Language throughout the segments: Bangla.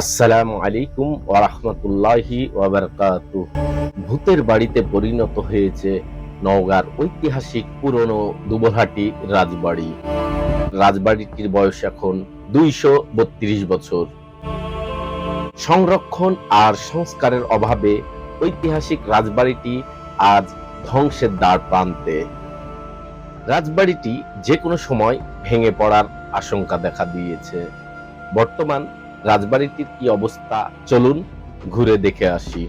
আসসালামু আলাইকুম ওরহমতুল্লাহি ওয়াবারকাতু ভূতের বাড়িতে পরিণত হয়েছে নওগাঁর ঐতিহাসিক পুরনো দুবলহাটি রাজবাড়ি। রাজবাড়িটির বয়স এখন দুইশো বত্রিশ বছর। সংরক্ষণ আর সংস্কারের অভাবে ঐতিহাসিক রাজবাড়িটি আজ ধ্বংসের দ্বার প্রান্তে। রাজবাড়িটি যে কোনো সময় ভেঙে পড়ার আশঙ্কা দেখা দিয়েছে। বর্তমান রাজবাড়িটির কি অবস্থা? চলুন ঘুরে দেখে আসি।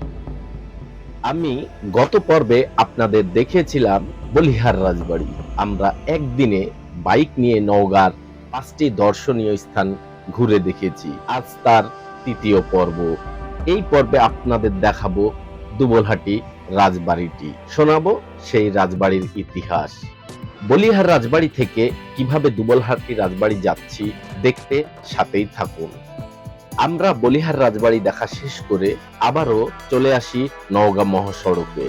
আমি গত পর্বে আপনাদের দেখিয়েছিলাম বলিহার রাজবাড়ি। আমরা একদিনে বাইক নিয়ে নওগাঁর পাঁচটি দর্শনীয় স্থান ঘুরে দেখেছি। আজ তার তৃতীয় পর্ব। এই পর্বে আপনাদের দেখাবো দুবলহাটি রাজবাড়িটি। শোনাবো সেই রাজবাড়ির ইতিহাস। বলিহার রাজবাড়ি থেকে কীভাবে দুবলহাটি রাজবাড়ি যাচ্ছি, দেখতে সাথেই থাকুন। আমরা বলিহার রাজবাড়ি দেখা শেষ করে আবারও চলে আসি নওগাঁ মহাসড়কে।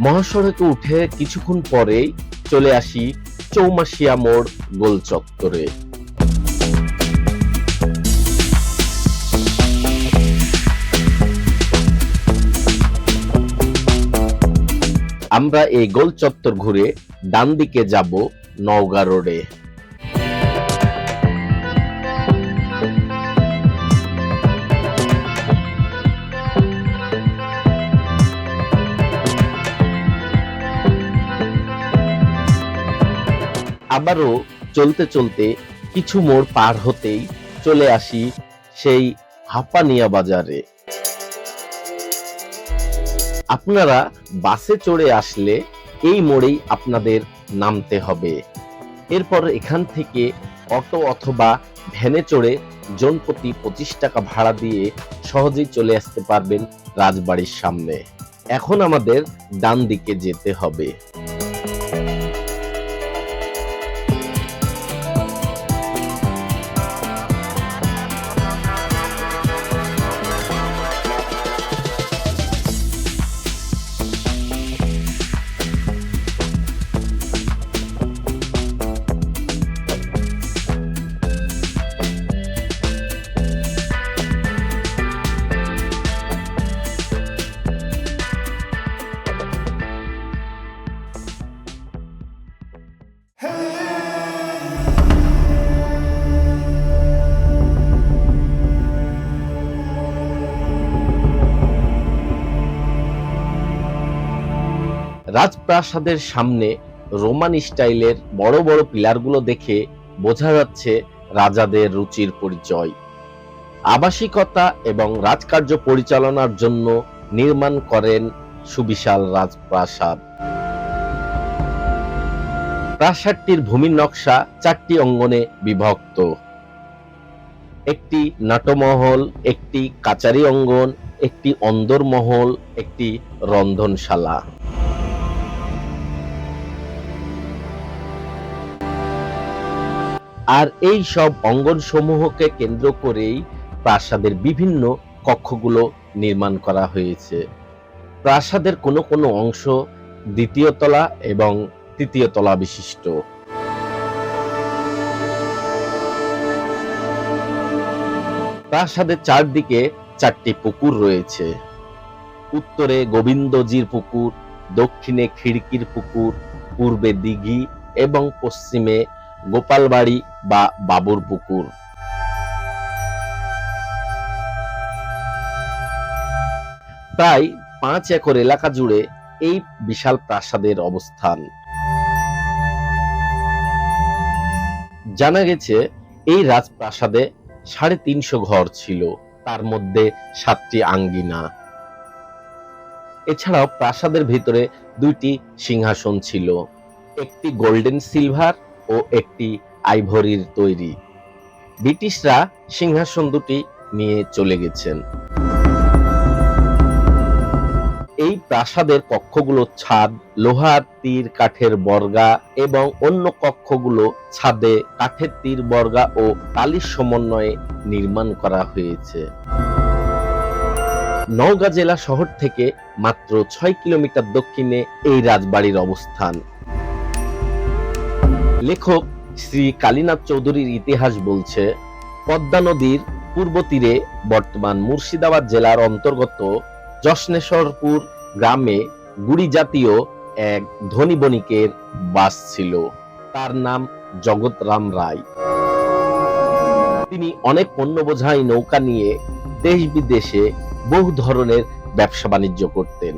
মহাসড়কে উঠে কিছুক্ষণ পরেই চলে আসি চৌমাসিয়া মোড় গোল চত্বরে। আমরা এই গোল চত্বর ঘুরে ডান দিকে যাব নওগাঁ রোডে। আবারও চলতে চলতে কিছু মোড় পার হতেই চলে আসি সেই হাপানিয়া বাজারে। আপনারা বাসে চড়ে আসলে এই মোড়েই আপনাদের নামতে হবে। এরপর এখান থেকে অটো অথবা ভ্যানে চড়ে জনপ্রতি পঁচিশ টাকা ভাড়া দিয়ে সহজেই চলে আসতে পারবেন রাজবাড়ির সামনে। এখন আমাদের ডান দিকে যেতে হবে। রাজপ্রাসাদের সামনে রোমান স্টাইলের বড় বড় পিলারগুলো দেখে বোঝা যাচ্ছে রাজাদের রুচির পরিচয়। আবাসিকতা এবং রাজকার্য পরিচালনার জন্য নির্মাণ করেন সুবিশাল রাজপ্রাসাদ। প্রাসাদটির ভূমির নকশা চারটি অঙ্গনে বিভক্ত। একটি নাটমহল, একটি কাচারি অঙ্গন, একটি অন্দরমহল, একটি রন্ধনশালা। আর এই সব অঙ্গন সমূহকে কেন্দ্র করেই প্রাসাদের বিভিন্ন কক্ষগুলো নির্মাণ করা হয়েছে। প্রাসাদের কোনো কোনো অংশ দ্বিতীয় তলা এবং তৃতীয় তলা বিশিষ্ট। প্রাসাদের চারদিকে চারটি পুকুর রয়েছে। উত্তরে গোবিন্দজির পুকুর, দক্ষিণে খিড়কির পুকুর, পূর্বে দিঘি এবং পশ্চিমে গোপালবাড়ি বা বাবুর পুকুর। প্রায় পাঁচ একর এলাকা জুড়ে এই বিশাল প্রাসাদের অবস্থান। জানা গেছে, এই রাজপ্রাসাদে সাড়ে তিনশো ঘর ছিল, তার মধ্যে সাতটি আঙ্গিনা। এছাড়াও প্রাসাদের ভিতরে দুইটি সিংহাসন ছিল, একটি গোল্ডেন সিলভার ও একটি আইভরির তৈরি। ব্রিটিশরা সিংহাসন দুটি নিয়ে চলে গেছেন। এই প্রাসাদের কক্ষগুলো ছাদ, লোহার তীর, কাঠের বর্গা এবং অন্য কক্ষগুলো ছাদে কাঠের তীর, বর্গা ও টালির সমন্বয়ে নির্মাণ করা হয়েছে। নওগাঁ জেলা শহর থেকে মাত্র ছয় কিলোমিটার দক্ষিণে এই রাজবাড়ির অবস্থান। লেখক শ্রী কালীনাথ চৌধুরীর ইতিহাস বলছে, পদ্মা নদীর পূর্ব তীরে বর্তমান মুর্শিদাবাদ জেলার অন্তর্গত জশনেশ্বরপুর গ্রামে গুড়ি জাতীয় এক ধনী বণিকের বাস ছিল। তার নাম জগৎরাম রায়। তিনি অনেক পণ্য বোঝাই নৌকা নিয়ে দেশ বিদেশে বহু ধরনের ব্যবসা বাণিজ্য করতেন।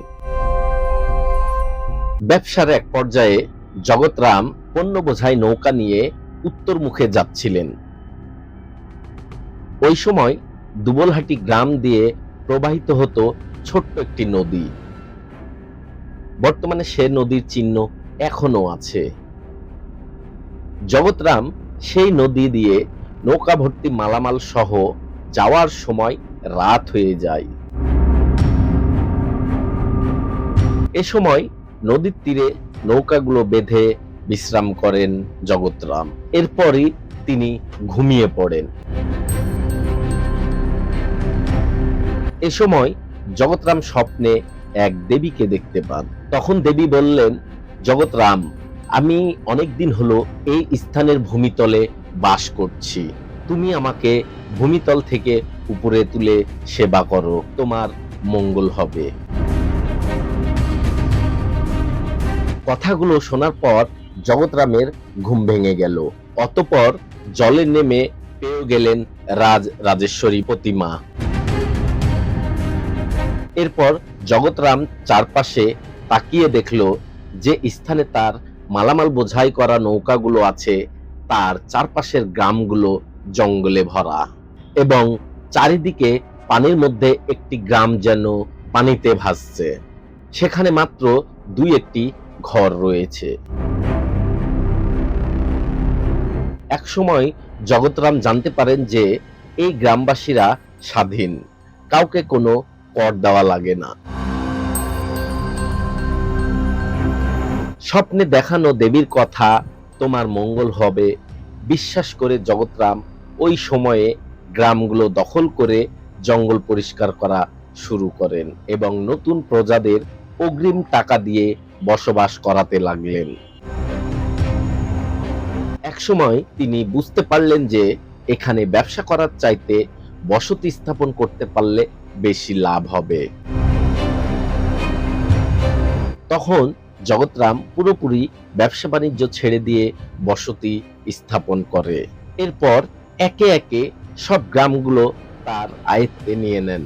ব্যবসার এক পর্যায়ে জগৎরাম পণ্য বোঝাই নৌকা নিয়ে উত্তর মুখে যাচ্ছিলেন। ওই সময় দুবলহাটি গ্রাম দিয়ে প্রবাহিত হতো ছোট্ট একটি নদী। বর্তমানে সে নদীর চিহ্ন এখনও আছে। জগৎরাম সেই নদী দিয়ে নৌকা ভর্তি মালামাল সহ যাওয়ার সময় রাত হয়ে যায়। এ সময় নদীর তীরে নৌকাগুলো বেঁধে বিশ্রাম করেন জগৎরাম। এরপরই তিনি ঘুমিয়ে পড়েন। এ সময় জগৎরাম স্বপ্নে এক দেবীকে দেখতে পান। তখন দেবী বললেন, জগৎরাম, আমি অনেকদিন হলো এই স্থানের ভূমিতলে বাস করছি। তুমি আমাকে ভূমিতল থেকে উপরে তুলে সেবা করো। তোমার মঙ্গল হবে। কথাগুলো শোনার পর জগৎরামের ঘুম ভেঙে গেল। অতপর জলে নেমে পেয়ে গেলেন রাজ রাজেশ্বরী প্রতিমা। এরপর জগৎরাম চারপাশে তাকিয়ে দেখল যে স্থানে তার মালামাল বোঝাই করা নৌকাগুলো আছে, তার চারপাশের গ্রামগুলো জঙ্গলে ভরা এবং চারিদিকে পানির মধ্যে একটি গ্রাম যেন পানিতে ভাসছে। সেখানে মাত্র দুই একটি ঘর রয়েছে। একসময় জগৎরাম জানতে পারেন যে এই গ্রামবাসীরা স্বাধীন। কাউকে কোনো কর দেওয়া লাগে না। স্বপ্নে দেখানো দেবীর কথা, তোমার মঙ্গল হবে। বিশ্বাস করে জগতরাম ওই সময়ে গ্রামগুলো দখল করে জঙ্গল পরিষ্কার করা শুরু করেন এবং নতুন প্রজাদের অগ্রিম টাকা দিয়ে বসবাস করাতে লাগলেন। একসময় তিনি বুঝতে পারলেন যে এখানে ব্যবসা করার চাইতে বসতি স্থাপন করতে পারলে বেশি লাভ হবে। তখন জগৎরাম পুরোপুরি ব্যবসা বাণিজ্য ছেড়ে দিয়ে বসতি স্থাপন করে। এরপর একে একে সব গ্রামগুলো তার আয়ত্তে নিয়ে নেন।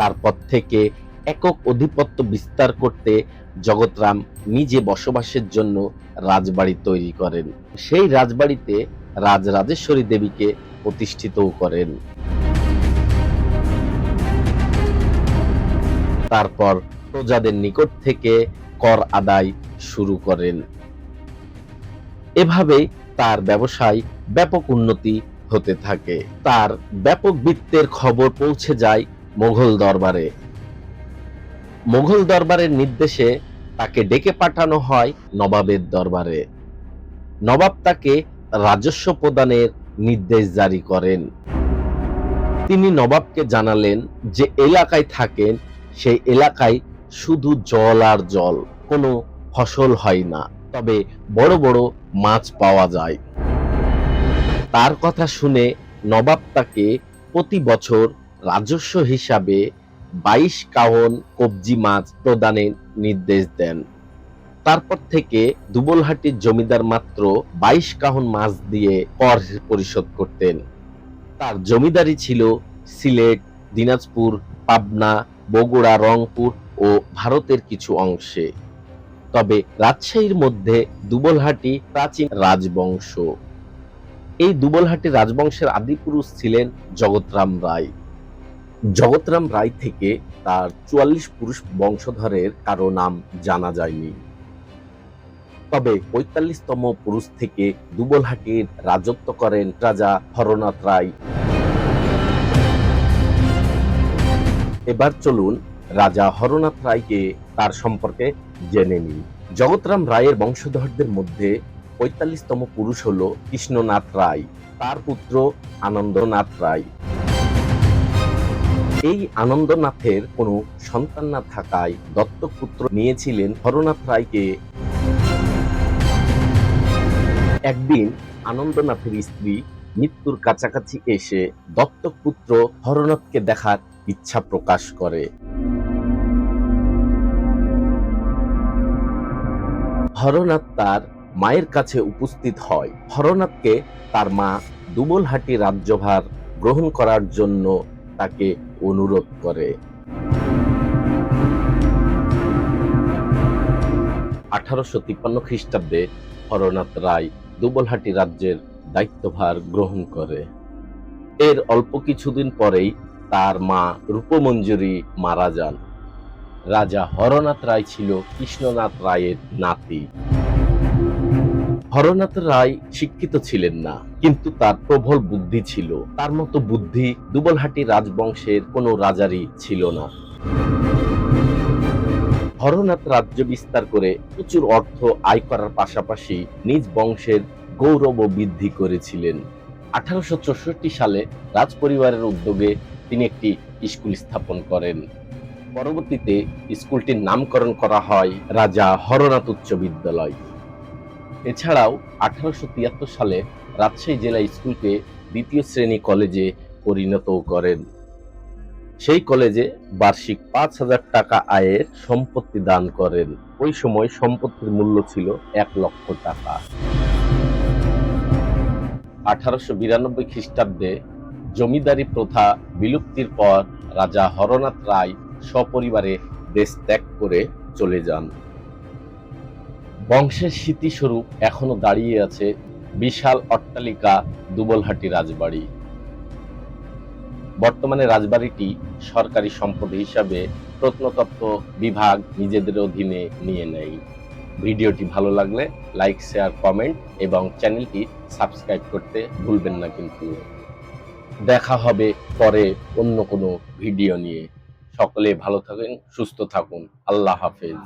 তারপর থেকে একক অধিপত্য বিস্তার করতে জগৎরাম নিজে বসবাসের জন্য রাজবাড়ি তৈরি করেন। সেই রাজবাড়িতে রাজ রাজেশ্বরী দেবীকে প্রতিষ্ঠিতও করেন। তারপর প্রজাদের নিকট থেকে কর আদায় শুরু করেন। এভাবে তার ব্যবসায় ব্যাপক উন্নতি হতে থাকে। তার ব্যাপক বৃত্তের খবর পৌঁছে যায় মোগল দরবারে। মোগল দরবারের নির্দেশে তাকে ডেকে পাঠানো হয় নবাবের দরবারে। নবাব তাকে রাজস্ব প্রদানের নির্দেশ জারি করেন। তিনি নবাবকে জানালেন যে এলাকায় থাকেন, সেই এলাকায় শুধু জল আর জল, কোনো ফসল হয় না, তবে বড় বড় মাছ পাওয়া যায়। তার কথা শুনে নবাব তাকে প্রতি বছর রাজস্ব হিসাবে বাইশ কাহন কবজি মাছ প্রদানের নির্দেশ দেন। তারপর থেকে দুবলহাটির জমিদার মাত্র বাইশ কাহন মাছ দিয়ে কর পরিশোধ করতেন। তার জমিদারি ছিল সিলেট, দিনাজপুর, পাবনা, বগুড়া, রংপুর ও ভারতের কিছু অংশে। তবে রাজশাহীর মধ্যে দুবলহাটি প্রাচীন রাজবংশ। এই দুবলহাটি রাজবংশের আদিপুরুষ ছিলেন জগৎরাম রায়। জগৎরাম রায় থেকে তার চুয়াল্লিশ পুরুষ বংশধরের কারও নাম জানা যায়নি। তবে পঁয়তাল্লিশতম পুরুষ থেকে দুবলহাটির রাজত্ব করেন রাজা হরনাথ রায়। এবার চলুন রাজা হরনাথ রায়কে তার সম্পর্কে জেনে নিই। জগৎরাম রায়ের বংশধরদের মধ্যে পঁয়তাল্লিশতম পুরুষ হল কৃষ্ণনাথ রায়, তার পুত্র আনন্দনাথ রায়। এই আনন্দনাথের কোনো সন্তান না থাকায় দত্তক পুত্র নিয়েছিলেন হরনাথ রায়কে একদিন আনন্দনাথের স্ত্রী মৃত্যুর কাছাকাছি এসে দত্তক পুত্র হরনাথকে দেখার ইচ্ছা প্রকাশ করে। হরনাথ তার মায়ের কাছে উপস্থিত হয়। হরনাথকে তার মা দুবলহাটি রাজ্যভার গ্রহণ করার জন্য তাকে অনুরোধ করে। আঠারোশো তিপ্পান্ন খ্রিস্টাব্দে হরনাথ রায় দুবলহাটি রাজ্যের দায়িত্বভার গ্রহণ করে। এর অল্প কিছুদিন পরেই তার মা রূপমঞ্জুরি মারা যান। রাজা হরনাথ রায় ছিল কৃষ্ণনাথ রায়ের নাতি। হরনাথ রায় শিক্ষিত ছিলেন না, কিন্তু তার প্রবল বুদ্ধি ছিল। তার মতো বুদ্ধি দুবলহাটি রাজবংশের কোনো রাজারই ছিল না। হরনাথ রাজ্য বিস্তার করে প্রচুর অর্থ আয় করার পাশাপাশি নিজ বংশের গৌরব বৃদ্ধি করেছিলেন। আঠারোশো চৌষট্টি সালে রাজপরিবারের উদ্যোগে তিনি একটি স্কুল স্থাপন করেন। পরবর্তীতে স্কুলটির নামকরণ করা হয় রাজা হরনাথ উচ্চ বিদ্যালয়। এছাড়াও আঠারোশো তিয়াত্তর সালে রাজশাহী জেলা স্কুলকে দ্বিতীয় শ্রেণি কলেজে পরিণত করেন। সেই কলেজে বার্ষিক পাঁচ হাজার টাকা আয়ের সম্পত্তি দান করেন। ওই সময় সম্পত্তির মূল্য ছিল এক লক্ষ টাকা। আঠারোশো বিরানব্বই খ্রিস্টাব্দে জমিদারি প্রথা বিলুপ্তির পর রাজা হরনাথ রায় সপরিবারে দেশ ত্যাগ করে চলে যান। বংশের স্মৃতিস্বরূপ এখনও দাঁড়িয়ে আছে বিশাল অট্টালিকা দুবলহাটি রাজবাড়ি। বর্তমানে রাজবাড়িটি সরকারি সম্পদ হিসাবে প্রত্নতত্ত্ব বিভাগ নিজেদের অধীনে নিয়ে নেয়। ভিডিওটি ভালো লাগলে লাইক, শেয়ার, কমেন্ট এবং চ্যানেলটি সাবস্ক্রাইব করতে ভুলবেন না কিন্তু। দেখা হবে পরে অন্য কোনো ভিডিও নিয়ে। সকলে ভালো থাকেন, সুস্থ থাকুন। আল্লাহ হাফেজ।